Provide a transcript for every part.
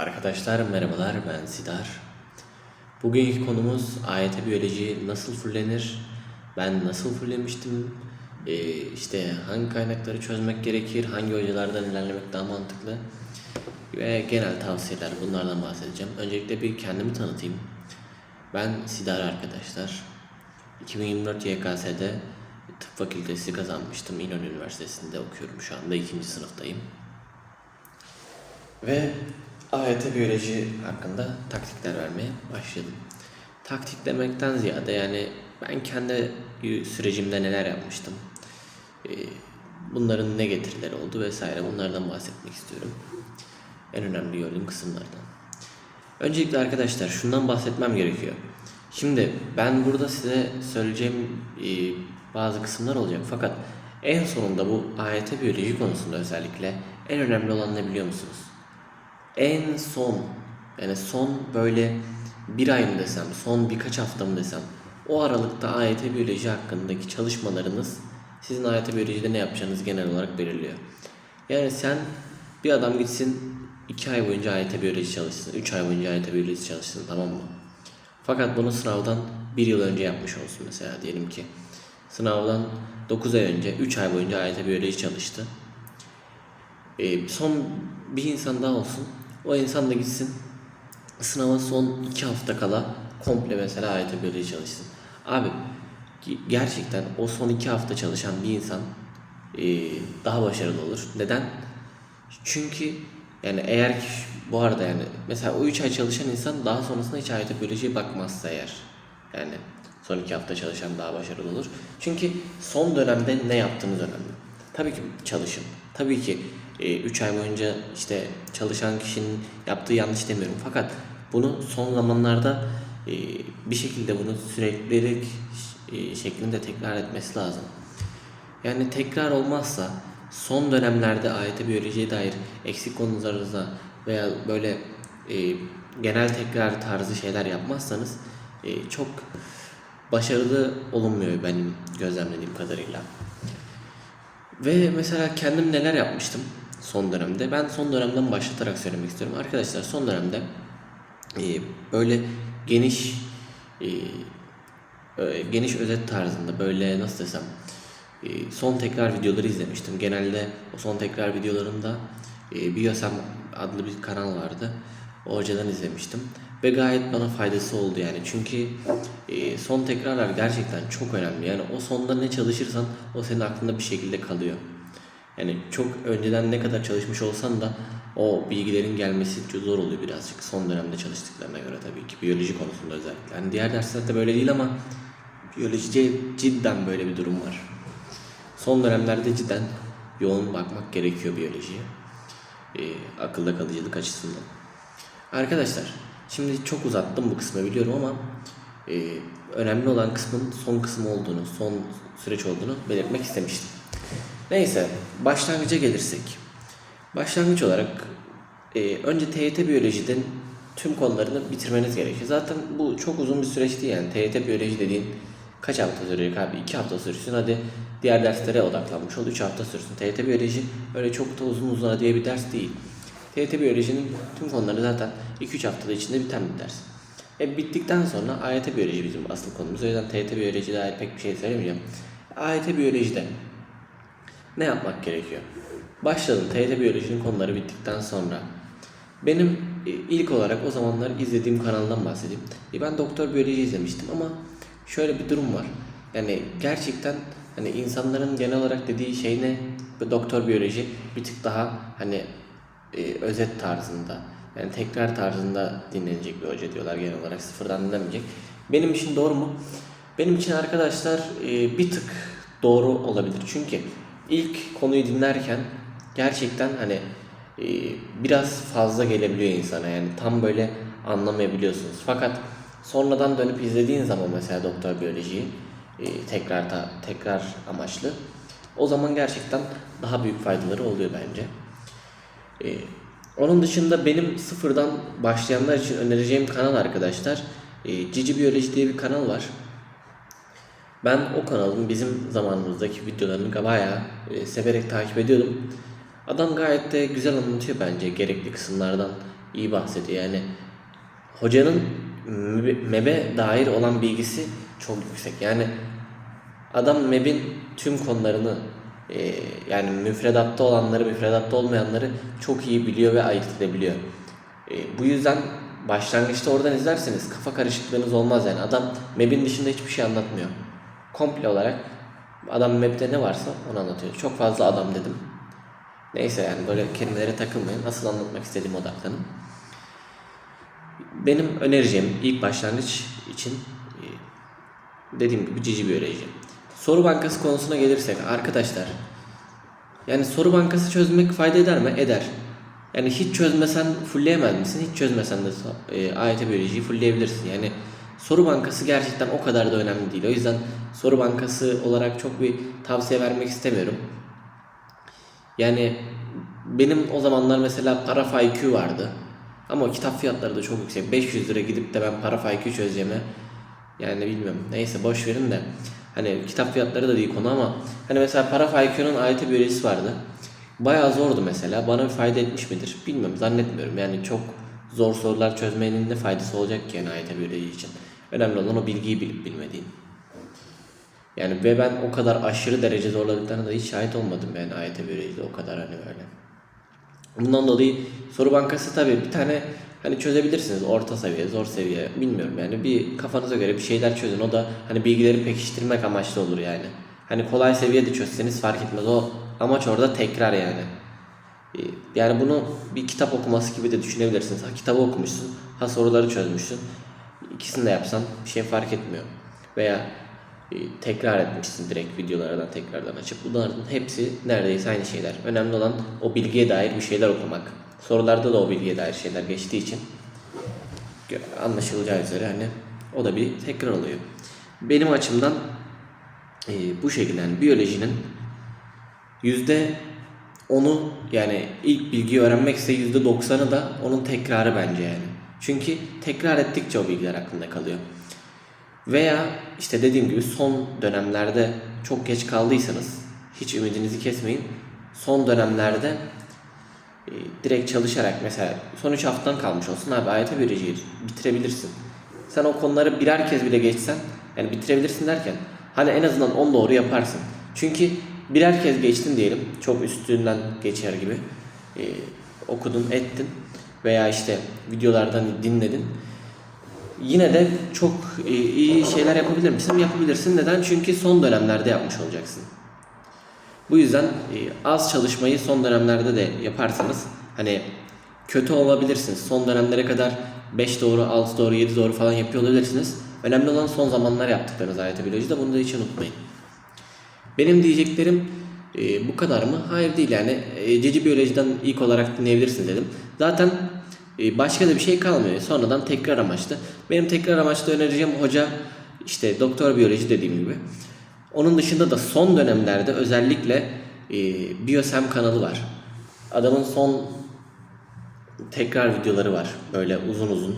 Arkadaşlar merhabalar ben Sidar. Bugünkü konumuz AYT biyoloji nasıl fullenir? Ben nasıl fullemiştim? Ee, işte hangi kaynakları çözmek gerekir? Hangi hocalardan ilerlemek daha mantıklı? Ve genel tavsiyeler bunlardan bahsedeceğim. Öncelikle bir kendimi tanıtayım. Ben Sidar arkadaşlar. 2024 YKS'de tıp fakültesi kazanmıştım. İnönü Üniversitesi'nde okuyorum şu anda. ikinci sınıftayım. Ve AYT biyoloji hakkında taktikler vermeye başladım. Taktik demekten ziyade yani ben kendi sürecimde neler yapmıştım. Ee, Bunların ne getirileri oldu vesaire bunlardan bahsetmek istiyorum. En önemli gördüğüm kısımlardan. Öncelikle arkadaşlar şundan bahsetmem gerekiyor. Şimdi ben burada size söyleyeceğim e, bazı kısımlar olacak fakat en sonunda bu AYT biyoloji konusunda özellikle en önemli olan ne biliyor musunuz? En son yani son böyle bir ay mı desem, son birkaç hafta mı desem o aralıkta AYT biyoloji hakkındaki çalışmalarınız sizin AYT biyolojide ne yapacağınızı genel olarak belirliyor. Yani sen bir adam gitsin 2 ay boyunca AYT biyoloji çalışsın, 3 ay boyunca AYT biyoloji çalışsın tamam mı? Fakat bunu sınavdan bir yıl önce yapmış olsun mesela diyelim ki. Sınavdan 9 ay önce 3 ay boyunca AYT biyoloji çalıştı. Ee, son bir insan daha olsun. O insan da gitsin sınava son 2 hafta kala komple mesela AYT biyoloji çalışsın. Abi ge- gerçekten o son 2 hafta çalışan bir insan e, daha başarılı olur. Neden? Çünkü yani eğer ki bu arada yani mesela o 3 ay çalışan insan daha sonrasında hiç AYT biyolojiye bakmazsa eğer yani son 2 hafta çalışan daha başarılı olur. Çünkü son dönemde ne yaptığınız önemli. Tabii ki çalışın. Tabii ki 3 ay boyunca işte çalışan kişinin yaptığı yanlış demiyorum. Fakat bunu son zamanlarda e, bir şekilde bunu süreklilik e, şeklinde tekrar etmesi lazım. Yani tekrar olmazsa son dönemlerde AYT biyolojiye dair eksik konularınıza veya böyle e, genel tekrar tarzı şeyler yapmazsanız e, çok başarılı olunmuyor benim gözlemlediğim kadarıyla. Ve mesela kendim neler yapmıştım son dönemde. Ben son dönemden başlatarak söylemek istiyorum. Arkadaşlar son dönemde e, böyle geniş e, e, geniş özet tarzında böyle nasıl desem e, son tekrar videoları izlemiştim. Genelde o son tekrar videolarında e, Biyosem adlı bir kanal vardı. O hocadan izlemiştim. Ve gayet bana faydası oldu yani. Çünkü e, son tekrarlar gerçekten çok önemli. Yani o sonda ne çalışırsan o senin aklında bir şekilde kalıyor. Yani çok önceden ne kadar çalışmış olsan da o bilgilerin gelmesi çok zor oluyor birazcık. Son dönemde çalıştıklarına göre tabii ki. Biyoloji konusunda özellikle. Yani diğer derslerde böyle değil ama biyolojide cidden böyle bir durum var. Son dönemlerde cidden yoğun bakmak gerekiyor biyolojiye. Ee, akılda kalıcılık açısından. Arkadaşlar şimdi çok uzattım bu kısmı biliyorum ama e, önemli olan kısmın son kısmı olduğunu, son süreç olduğunu belirtmek istemiştim. Neyse başlangıca gelirsek. Başlangıç olarak e, önce TYT biyolojiden tüm konularını bitirmeniz gerekiyor. Zaten bu çok uzun bir süreç değil yani. TYT biyoloji dediğin kaç hafta sürecek abi? 2 hafta sürsün hadi diğer derslere odaklanmış ol. 3 hafta sürsün. TYT biyoloji öyle çok da uzun uzun diye bir ders değil. TYT biyolojinin tüm konuları zaten 2-3 haftada içinde biten bir ders. E bittikten sonra AYT biyoloji bizim asıl konumuz. O yüzden TYT biyolojiye dair pek bir şey söylemeyeceğim. AYT biyolojide ne yapmak gerekiyor? Başladım TYT biyolojinin konuları bittikten sonra. Benim e, ilk olarak o zamanlar izlediğim kanaldan bahsedeyim. E, Ben doktor biyoloji izlemiştim ama şöyle bir durum var. Yani gerçekten hani insanların genel olarak dediği şey ne? Bu doktor biyoloji bir tık daha hani e, özet tarzında yani tekrar tarzında dinlenecek bir hoca diyorlar genel olarak sıfırdan dinlemeyecek. Benim için doğru mu? Benim için arkadaşlar e, bir tık doğru olabilir. Çünkü ilk konuyu dinlerken gerçekten hani e, biraz fazla gelebiliyor insana yani tam böyle anlamayabiliyorsunuz. Fakat sonradan dönüp izlediğin zaman mesela doktor biyolojiyi e, tekrar da tekrar amaçlı o zaman gerçekten daha büyük faydaları oluyor bence. Ee, onun dışında benim sıfırdan başlayanlar için önereceğim kanal arkadaşlar e, Cici Biyoloji diye bir kanal var. Ben o kanalın bizim zamanımızdaki videolarını bayağı e, severek takip ediyordum. Adam gayet de güzel anlatıyor bence gerekli kısımlardan iyi bahsediyor. Yani hocanın MEB- MEB'e dair olan bilgisi çok yüksek. Yani adam MEB'in tüm konularını e, yani müfredatta olanları, müfredatta olmayanları çok iyi biliyor ve ayırt edebiliyor. E, bu yüzden başlangıçta oradan izlerseniz kafa karışıklığınız olmaz yani. Adam MEB'in dışında hiçbir şey anlatmıyor. Komple olarak adam MEB'de ne varsa onu anlatıyor. Çok fazla adam dedim. Neyse yani böyle kelimelere takılmayın. Asıl anlatmak istediğim odaklanın. Benim önereceğim ilk başlangıç için e, dediğim gibi cici biyoloji. Soru bankası konusuna gelirsek arkadaşlar yani soru bankası çözmek fayda eder mi? Eder. Yani hiç çözmesen fullleyemez misin? Hiç çözmesen de e, AYT biyolojiyi fullleyebilirsin. Yani soru bankası gerçekten o kadar da önemli değil. O yüzden soru bankası olarak çok bir tavsiye vermek istemiyorum. Yani benim o zamanlar mesela para IQ vardı. Ama kitap fiyatları da çok yüksek. 500 lira gidip de ben para IQ çözeceğime yani bilmiyorum. Neyse boş verin de. Hani kitap fiyatları da değil konu ama hani mesela para IQ'nun AYT biyolojisi vardı. Bayağı zordu mesela. Bana bir fayda etmiş midir? Bilmiyorum. Zannetmiyorum. Yani çok zor sorular çözmenin ne faydası olacak ki yani AYT biyoloji için. Önemli olan o bilgiyi bilip bilmediğin. Yani ve ben o kadar aşırı derece zorladıklarına da hiç şahit olmadım yani AYT biyolojide o kadar hani böyle. Bundan dolayı soru bankası tabii bir tane hani çözebilirsiniz orta seviye, zor seviye bilmiyorum yani bir kafanıza göre bir şeyler çözün. O da hani bilgileri pekiştirmek amaçlı olur yani. Hani kolay seviyede çözseniz fark etmez. O amaç orada tekrar yani. Ee, Yani bunu bir kitap okuması gibi de düşünebilirsiniz. Ha kitabı okumuşsun, ha soruları çözmüşsün. İkisini de yapsan bir şey fark etmiyor. Veya e, tekrar etmişsin direkt videolardan tekrardan açıp. Bunların hepsi neredeyse aynı şeyler. Önemli olan o bilgiye dair bir şeyler okumak. Sorularda da o bilgiye dair şeyler geçtiği için anlaşılacağı üzere hani o da bir tekrar oluyor. Benim açımdan e, bu şekilde yani biyolojinin yüzde onu yani ilk bilgiyi öğrenmekse yüzde doksanı da onun tekrarı bence yani. Çünkü tekrar ettikçe o bilgiler aklında kalıyor. Veya işte dediğim gibi son dönemlerde çok geç kaldıysanız hiç ümidinizi kesmeyin. Son dönemlerde e, direkt çalışarak mesela son 3 haftan kalmış olsun abi AYT biyolojiyi bitirebilirsin. Sen o konuları birer kez bile geçsen yani bitirebilirsin derken hani en azından 10 doğru yaparsın. Çünkü birer kez geçtin diyelim çok üstünden geçer gibi e, okudun ettin veya işte videolardan dinledin yine de çok e, iyi şeyler yapabilir misin? Yapabilirsin. Neden? Çünkü son dönemlerde yapmış olacaksın. Bu yüzden e, az çalışmayı son dönemlerde de yaparsanız hani kötü olabilirsiniz. Son dönemlere kadar 5 doğru, 6 doğru, 7 doğru falan yapıyor olabilirsiniz. Önemli olan son zamanlar yaptıklarınız AYT biyolojide. Bunu da hiç unutmayın. Benim diyeceklerim e, bu kadar mı? Hayır değil yani. E, Cici Biyoloji'den ilk olarak dinleyebilirsiniz dedim. Zaten e, başka da bir şey kalmıyor. Sonradan tekrar amaçlı. Benim tekrar amaçlı önereceğim hoca işte doktor biyoloji dediğim gibi. Onun dışında da son dönemlerde özellikle e, Biosem kanalı var. Adamın son tekrar videoları var. Böyle uzun uzun.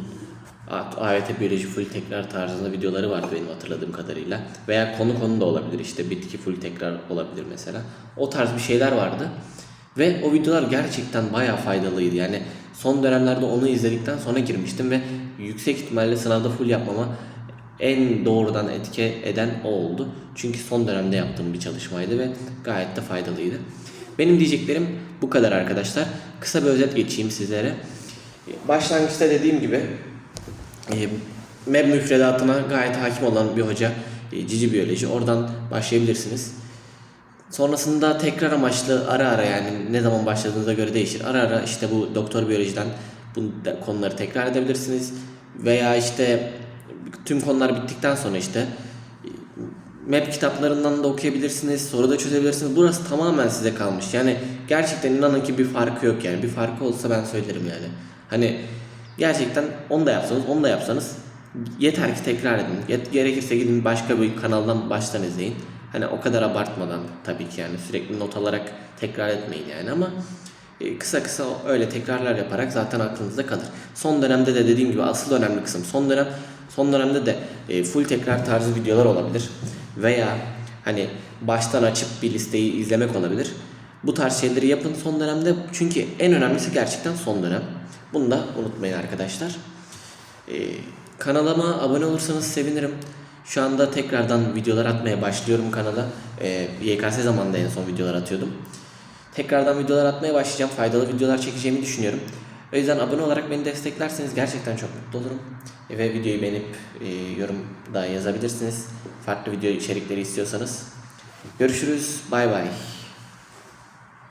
AYT biyoloji full tekrar tarzında videoları var benim hatırladığım kadarıyla. Veya konu konu da olabilir işte bitki full tekrar olabilir mesela. O tarz bir şeyler vardı. Ve o videolar gerçekten bayağı faydalıydı. Yani son dönemlerde onu izledikten sonra girmiştim ve yüksek ihtimalle sınavda full yapmama en doğrudan etki eden o oldu. Çünkü son dönemde yaptığım bir çalışmaydı ve gayet de faydalıydı. Benim diyeceklerim bu kadar arkadaşlar. Kısa bir özet geçeyim sizlere. Başlangıçta dediğim gibi MEB müfredatına gayet hakim olan bir hoca e, cici biyoloji. Oradan başlayabilirsiniz. Sonrasında tekrar amaçlı ara ara yani ne zaman başladığınıza göre değişir. Ara ara işte bu doktor biyolojiden bu konuları tekrar edebilirsiniz. Veya işte tüm konular bittikten sonra işte e, MEP kitaplarından da okuyabilirsiniz, soru da çözebilirsiniz. Burası tamamen size kalmış. Yani gerçekten inanın ki bir farkı yok yani. Bir farkı olsa ben söylerim yani. Hani gerçekten onu da yapsanız, onu da yapsanız yeter ki tekrar edin. Gerekirse gidin başka bir kanaldan baştan izleyin. Hani o kadar abartmadan tabii ki yani sürekli not alarak tekrar etmeyin yani ama e, kısa kısa öyle tekrarlar yaparak zaten aklınızda kalır. Son dönemde de dediğim gibi asıl önemli kısım son dönem son dönemde de e, full tekrar tarzı videolar olabilir veya hani baştan açıp bir listeyi izlemek olabilir. Bu tarz şeyleri yapın son dönemde çünkü en önemlisi gerçekten son dönem. Bunu da unutmayın arkadaşlar. Ee, kanalıma abone olursanız sevinirim. Şu anda tekrardan videolar atmaya başlıyorum kanala. Ee, YKS zamanında en son videolar atıyordum. Tekrardan videolar atmaya başlayacağım. Faydalı videolar çekeceğimi düşünüyorum. O yüzden abone olarak beni desteklerseniz gerçekten çok mutlu olurum. E, Ve videoyu beğenip e, yorumda yazabilirsiniz. Farklı video içerikleri istiyorsanız. Görüşürüz. Bay bay.